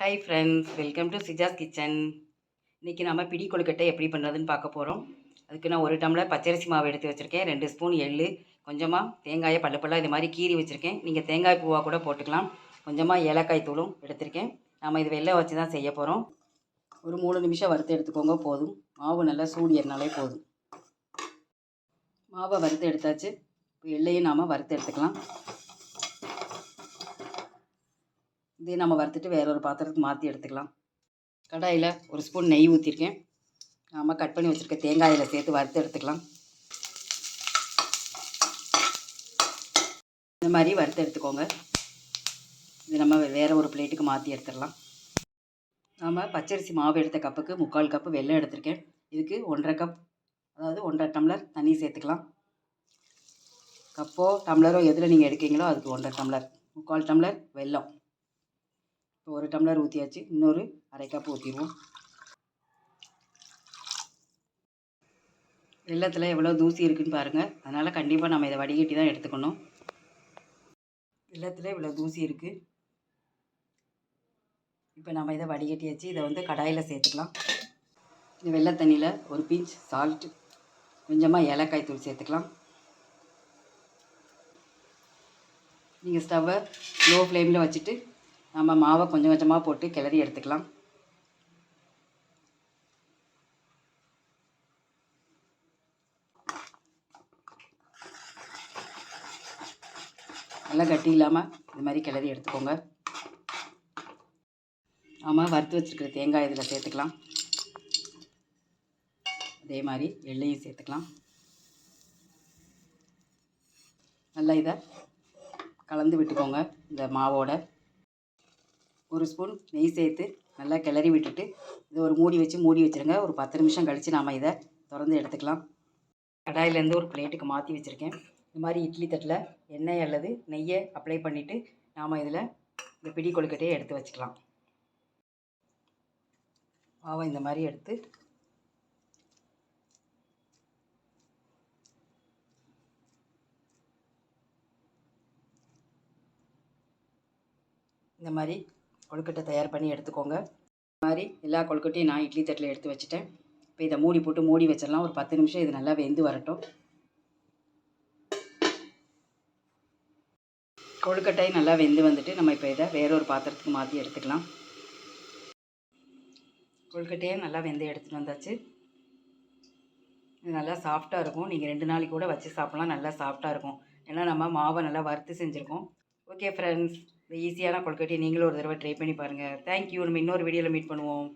Hi friends welcome to Sijas kitchen இன்றைக்கி நம்ம பிடி கொழுக்கட்டை எப்படி பண்ணுறதுன்னு பார்க்க போகிறோம் அதுக்கு நான் ஒரு டம்ளர் பச்சரிசி மாவு எடுத்து வச்சுருக்கேன். ரெண்டு ஸ்பூன் எள்ளு கொஞ்சமாக தேங்காயை பல்லு பல்லாக இது மாதிரி கீறி வச்சுருக்கேன். நீங்கள் தேங்காய் பூவாக கூட போட்டுக்கலாம். கொஞ்சமாக ஏலக்காய் தூளும் எடுத்திருக்கேன். நம்ம இது வெள்ளை வச்சு தான் செய்ய போகிறோம் ஒரு மூணு நிமிஷம் வறுத்து எடுத்துக்கோங்க போதும். மாவு நல்லா சூடியறனாலே ஏறினாலே போதும். மாவை வறுத்து எடுத்தாச்சு. இப்போ எள்ளையும் நாம் வறுத்து எடுத்துக்கலாம். இதே நம்ம வறுத்துட்டு வேற ஒரு பாத்திரத்துக்கு மாற்றி எடுத்துக்கலாம். கடாயில் ஒரு ஸ்பூன் நெய் ஊற்றிருக்கேன் நாம் கட் பண்ணி வச்சுருக்க தேங்காயில் சேர்த்து வறுத்து எடுத்துக்கலாம். இந்த மாதிரி வறுத்து எடுத்துக்கோங்க. இது நம்ம வேறு ஒரு பிளேட்டுக்கு மாற்றி எடுத்துடலாம். நாம் பச்சரிசி மாவு எடுத்த கப்புக்கு முக்கால் கப்பு வெல்லம் எடுத்திருக்கேன். இதுக்கு ஒன்றரை கப் அதாவது ஒன்றரை டம்ளர் தண்ணி சேர்த்துக்கலாம். கப்போ டம்ளரோ எதில் நீங்கள் எடுக்கீங்களோ அதுக்கு ஒன்றரை டம்ளர் முக்கால் டம்ளர் வெல்லம். இப்போ ஒரு டம்ளர் ஊற்றியாச்சு இன்னொரு அரை கப் ஊற்றிடுவோம் வெள்ளத்தில் எவ்வளோ தூசி இருக்குதுன்னு பாருங்கள் அதனால் கண்டிப்பாக நம்ம இதை வடிகட்டி தான் எடுத்துக்கணும். வெள்ளத்தில் இவ்வளோ தூசி இருக்குது இப்போ நம்ம இதை வடிகட்டியாச்சு. இதை வந்து கடாயில் சேர்த்துக்கலாம். இந்த வெள்ளை தண்ணியில் ஒரு பிஞ்ச் சால்ட்டு கொஞ்சமாக ஏலக்காய் தூள் சேர்த்துக்கலாம். நீங்கள் ஸ்டவ்வை லோ ஃப்ளேமில் வச்சுட்டு நம்ம மாவை கொஞ்சம் கொஞ்சமாக போட்டு கிளறி எடுத்துக்கலாம். நல்லா கட்டி இல்லாமல் இது மாதிரி கிளறி எடுத்துக்கோங்க. ஆமாம் வறுத்து வச்சுருக்கிற தேங்காய் இதில் சேர்த்துக்கலாம். அதே மாதிரி எள்ளையும் சேர்த்துக்கலாம். நல்லா இதை கலந்து விட்டுக்கோங்க இந்த மாவோட. ஒரு ஸ்பூன் நெய் சேர்த்து நல்லா கிளறி விட்டுட்டு இது ஒரு மூடி வச்சு மூடி வச்சுருங்க. ஒரு பத்து நிமிஷம் கழித்து நாம் இதை திறந்து எடுத்துக்கலாம். கடாயிலேருந்து ஒரு பிளேட்டுக்கு மாற்றி வச்சுருக்கேன். இந்த மாதிரி இட்லி தட்டில் எண்ணெய் அல்லது நெய்யை அப்ளை பண்ணிவிட்டு நாம் இதில் இந்த பிடி கொழுக்கட்டையை எடுத்து வச்சுக்கலாம். மாவை இந்த மாதிரி எடுத்து இந்த மாதிரி கொழுக்கட்டை தயார் பண்ணி எடுத்துக்கோங்க. இந்த மாதிரி எல்லா கொழுக்கட்டையும் நான் இட்லி தட்டில் எடுத்து வச்சுட்டேன். இப்போ இதை மூடி போட்டு மூடி வச்சிடலாம். ஒரு பத்து நிமிஷம் இது நல்லா வெந்து வரட்டும். கொழுக்கட்டை நல்லா வெந்து வந்துட்டு நம்ம இப்போ இதை வேற ஒரு பாத்திரத்துக்கு மாற்றி எடுத்துக்கலாம். கொழுக்கட்டையை நல்லா வெந்து எடுத்துகிட்டு வந்தாச்சு. இது நல்லா சாஃப்டாக இருக்கும். நீங்கள் ரெண்டு நாளைக்கு கூட வச்சு சாப்பிட்லாம். நல்லா சாஃப்டாக இருக்கும். ஏன்னா நம்ம மாவை நல்லா வறுத்து செஞ்சுருக்கோம். Okay friends. இந்த ஈஸியான கொழுக்கட்டையை நீங்களும் ஒரு தடவை ட்ரை பண்ணி பாருங்கள் தேங்க்யூ நம்ம இன்னொரு வீடியோவில் மீட் பண்ணுவோம்.